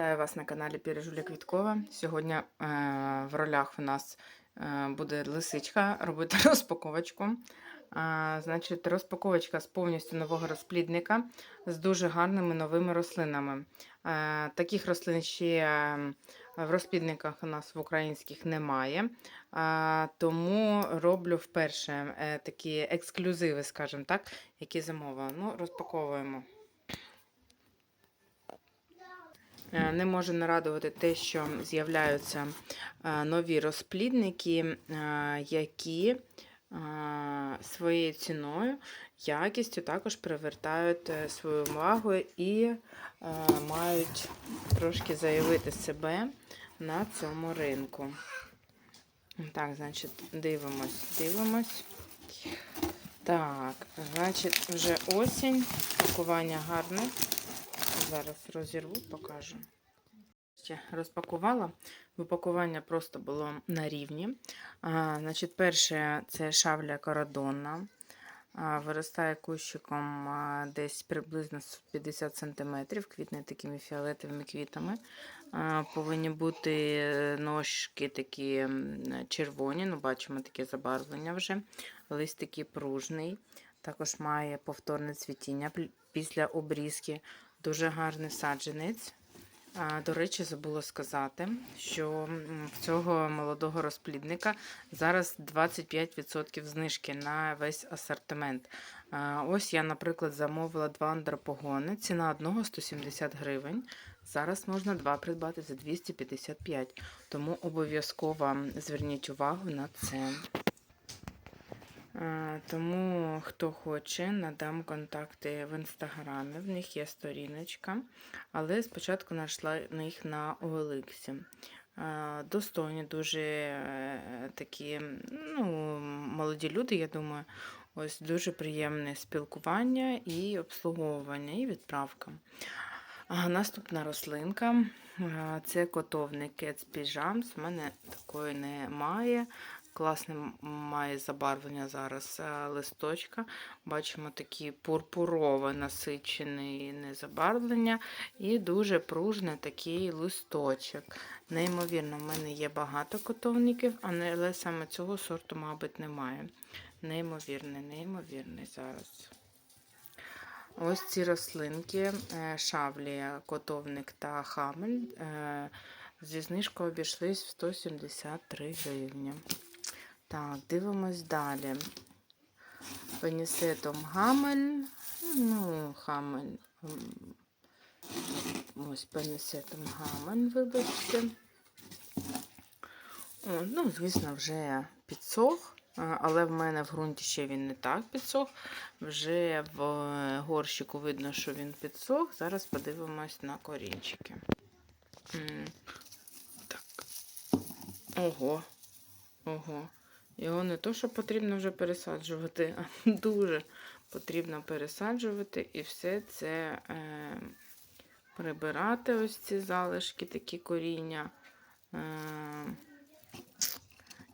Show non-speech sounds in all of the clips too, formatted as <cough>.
Вітаю вас на каналі Піріжуля Квіткова. Сьогодні е, в ролях у нас е, буде лисичка робити <laughs> розпаковочку. Е, значить, розпаковочка з повністю нового розплідника з дуже гарними новими рослинами. Е, таких рослин ще е, в розплідниках у нас в українських немає. Е, тому роблю вперше е, такі ексклюзиви, скажімо так, які замовила. Ну, розпаковуємо. Е, Не може нарадувати те, що з'являються е, нові розплідники, е, які е, своєю ціною, якістю також привертають е, свою увагу і е, мають трошки заявити себе на цьому ринку. Так, значить, дивимось, дивимось. Так, значить, вже осінь, пакування гарне. Зараз розірву, покажу. Розпакувала. Випакування просто було на рівні. А, значить, перше це шавля корадонна. Виростає кущиком десь приблизно 50 см, квітне такими фіолетовими квітами. Повинні бути е, ножки такі червоні, ну бачимо таке забарвлення вже. Лист такий пружний. Також має повторне цвітіння після обрізки. Дуже гарний саджанець. До речі, забула сказати, що в цього молодого розплідника зараз 25% знижки на весь асортимент. Ось я, наприклад, замовила два андропогони. Ціна одного 170 гривень. Зараз можна два придбати за 255. Тому обов'язково зверніть увагу на це. Е, Тому, хто хоче, надам контакти в інстаграмі. В них є сторіночка, але спочатку знайшла їх на OLX. Е, Достойні, дуже е, такі ну, молоді люди, я думаю, ось дуже приємне спілкування і обслуговування, і відправка. Наступна рослинка це котовник Pyjams. У мене такої немає. Класне має забарвлення зараз е, листочка. Бачимо такі пурпурове насичене забарвлення і дуже пружний такий листочок. Неймовірно, в мене є багато котовників, але але саме цього сорту, мабуть, немає. Неймовірний, неймовірний зараз. Ось ці рослинки, е, шавлі, котовник та хамель е, зі знижкою обійшлись в 173 гривні. Так, дивимось далі. Пенісетом гамель. Ну, хамель. м, Ось пенісетом гамель, вибачте. О, ну, звісно, вже підсох, але в мене в ґрунті ще він не так підсох. Вже в е, горщику видно, що він підсох. Зараз подивимось на корінчики. Так. Ого. Ого. Його не то, що потрібно вже пересаджувати, а <laughs> дуже потрібно пересаджувати і все це е, прибирати, ось ці залишки, такі коріння. Е,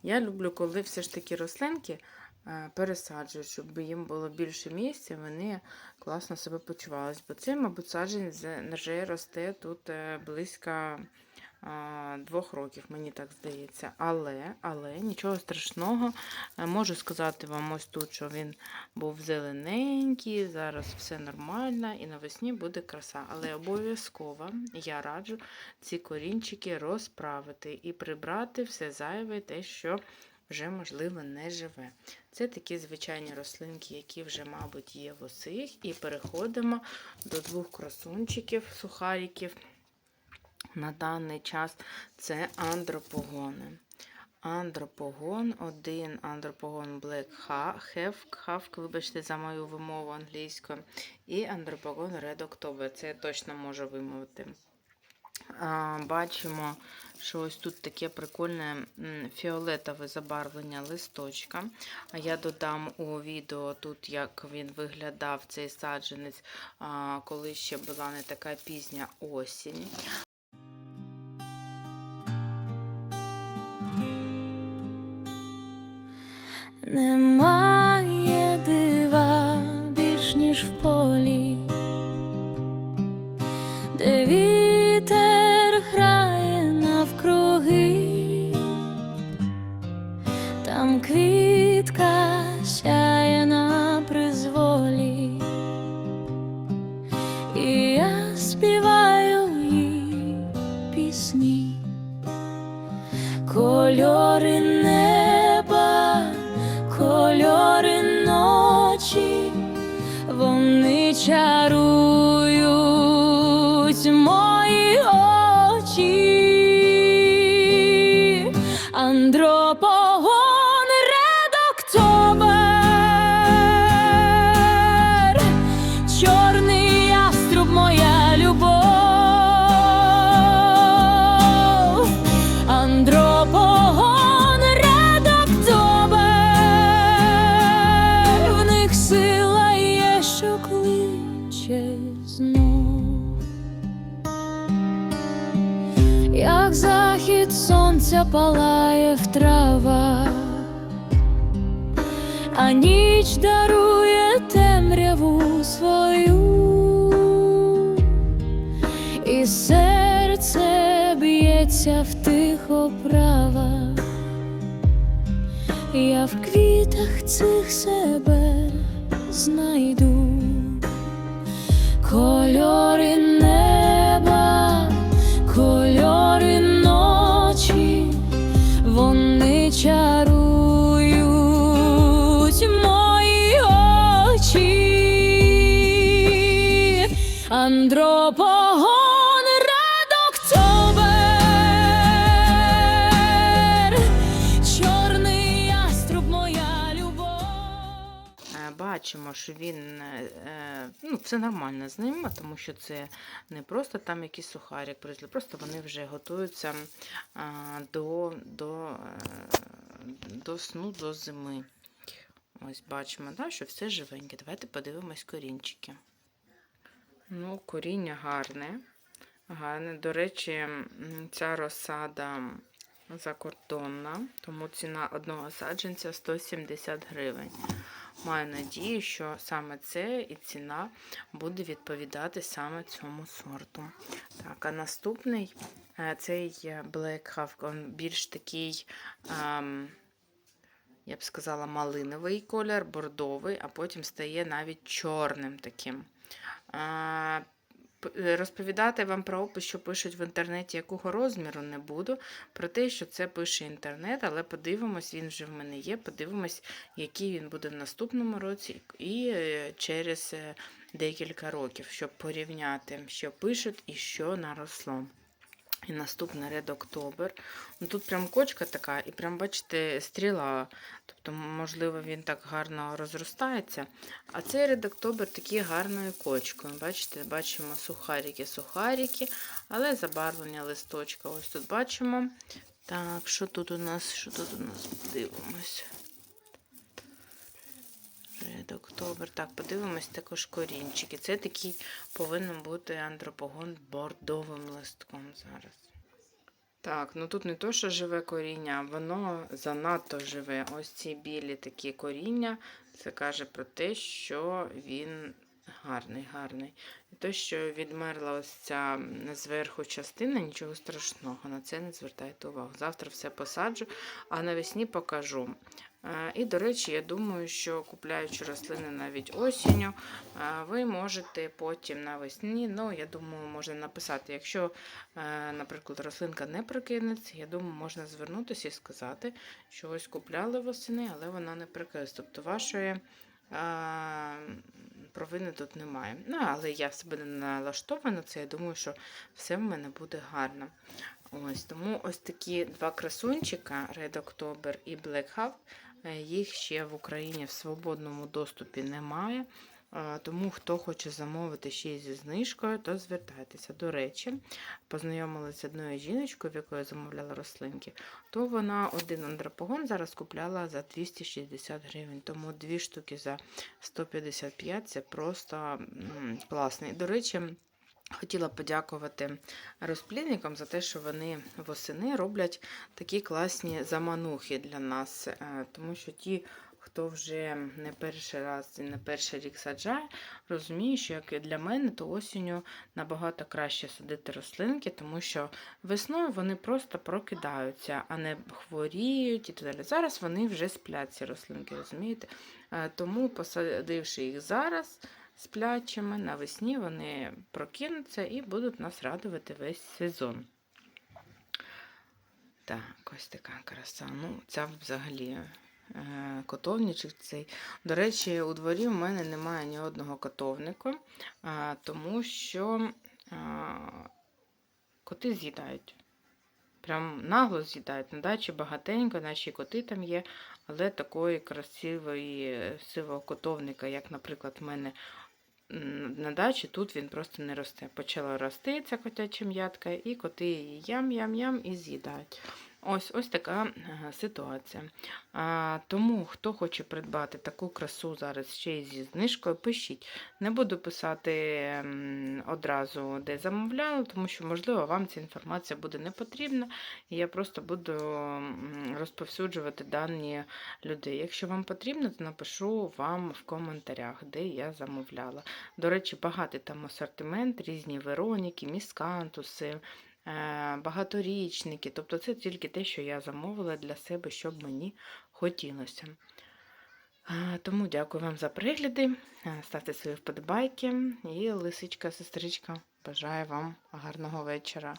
я люблю, коли все ж таки рослинки е, пересаджують, щоб їм було більше місця, вони класно себе почувались. Бо це, мабуть, саджанець вже росте тут е, близько двох років, мені так здається. Але, але нічого страшного. Е, Можу сказати вам ось тут, що він був зелененький, зараз все нормально і навесні буде краса. Але обов'язково я раджу ці корінчики розправити і прибрати все зайве, те, що вже, можливо, не живе. Це такі звичайні рослинки, які вже, мабуть, є в усіх. І переходимо до двох красунчиків, сухариків. На даний час це андропогони. Андропогон, один андропогон Black Hawk, вибачте за мою вимову англійською, і андропогон Red October. Це я точно можу вимовити. А, Бачимо, що ось тут таке прикольне фіолетове забарвлення листочка. А я додам у відео тут, як він виглядав цей саджанець, коли ще була не така пізня осінь. Немає дива більш ніж в полі, де вітер грає навкруги, там квітка сяє на призволі, і я співаю їй пісні, кольори. Вони сонця палає в травах, а ніч дарує темряву свою, і серце б'ється в тих оправах, я в квітах цих себе знайду. Кольори Бачимо, що він е, е, ну, все нормально з ним, тому що це не просто там якийсь сухарик просто вони вже готуються до, до, е, до сну, до зими. Ось бачимо, да, що все живеньке. Давайте подивимось корінчики. Ну, коріння гарне. Гарне. До речі, ця розсада закордонна, тому ціна одного саджанця 170 гривень. Маю надію, що саме це і ціна буде відповідати саме цьому сорту. Так, а наступний е, цей е, Black Hawk, він більш такий, ем, я б сказала, малиновий колір, бордовий, а потім стає навіть чорним таким. Е, Розповідати вам про опис, що пишуть в інтернеті, якого розміру не буду. Про те, що це пише інтернет, але подивимось, він вже в мене є. Подивимось, який він буде в наступному році і е, через е, декілька років, щоб порівняти, що пишуть і що наросло. І наступний Red October. Тут прям кочка така, і прям, бачите, стріла. Тобто, можливо, він так гарно розростається. А цей Red October такий гарною кочкою. Бачите, бачимо сухарики, сухарики, але забарвлення листочка. Ось тут бачимо. Так, що тут у нас? Що тут у нас? Подивимось. October. Так, подивимось також корінчики. Це такий повинен бути андропогон бордовим листком зараз. Так, ну тут не то, що живе коріння, воно занадто живе. Ось ці білі такі коріння. Це каже про те, що він гарний, гарний. І те, що відмерла ось ця зверху частина, нічого страшного. На це не звертайте увагу. Завтра все посаджу, а навесні покажу. Е, І, до речі, я думаю, що купляючи рослини навіть осінню, е, ви можете потім навесні, ну, я думаю, можна написати, якщо, е, наприклад, рослинка не прокинеться, я думаю, можна звернутися і сказати, що ось купляли восени, але вона не прокинулась. Тобто вашої провини тут немає. Ну, але я себе не налаштована це, я думаю, що все в мене буде гарно. Ось, тому ось такі два красунчика Red October і Black Hawk, е, їх ще в Україні в свободному доступі немає. Тому хто хоче замовити ще й зі знижкою, то звертайтеся. До речі, познайомилася з одною жіночкою, в якої замовляла рослинки, то вона один андропогон зараз купляла за 260 гривень. Тому дві штуки за 155 це просто. І, до речі, Хотіла подякувати розплідникам за те, що вони восени роблять такі класні заманухи для нас, е, тому що ті, хто вже не перший раз і не перший рік саджає, розуміє, що як для мене, то осінню набагато краще садити рослинки, тому що весною вони просто прокидаються, а не хворіють і так далі. Зараз вони вже сплять, ці рослинки, розумієте? Е, Тому, посадивши їх зараз сплячими, навесні вони прокинуться і будуть нас радувати весь сезон. Так, ось така краса. Ну, ця взагалі котовничок цей. До речі, у дворі в мене немає ні одного котовника, тому що коти з'їдають. Прям нагло з'їдають. На дачі багатенько, наші коти там є, але такої красивої е, сивого котовника, як, наприклад, в мене на дачі, тут він просто не росте. Почала рости ця котяча м'ятка, і коти її ям-ям-ям і з'їдають. Ось ось така е, ситуація. А, тому, хто хоче придбати таку красу зараз ще й зі знижкою, пишіть. Не буду писати одразу, де замовляли, тому що, можливо, вам ця інформація буде не потрібна, і я просто буду розповсюджувати дані людей. Якщо вам потрібно, то напишу вам в коментарях, де я замовляла. До речі, багатий там асортимент, різні Вероніки, міскантуси, багаторічники. Тобто це тільки те, що я замовила для себе, щоб мені хотілося. Е, Тому дякую вам за пригляди. Е, Ставте свої вподобайки. І лисичка, сестричка, бажаю вам гарного вечора.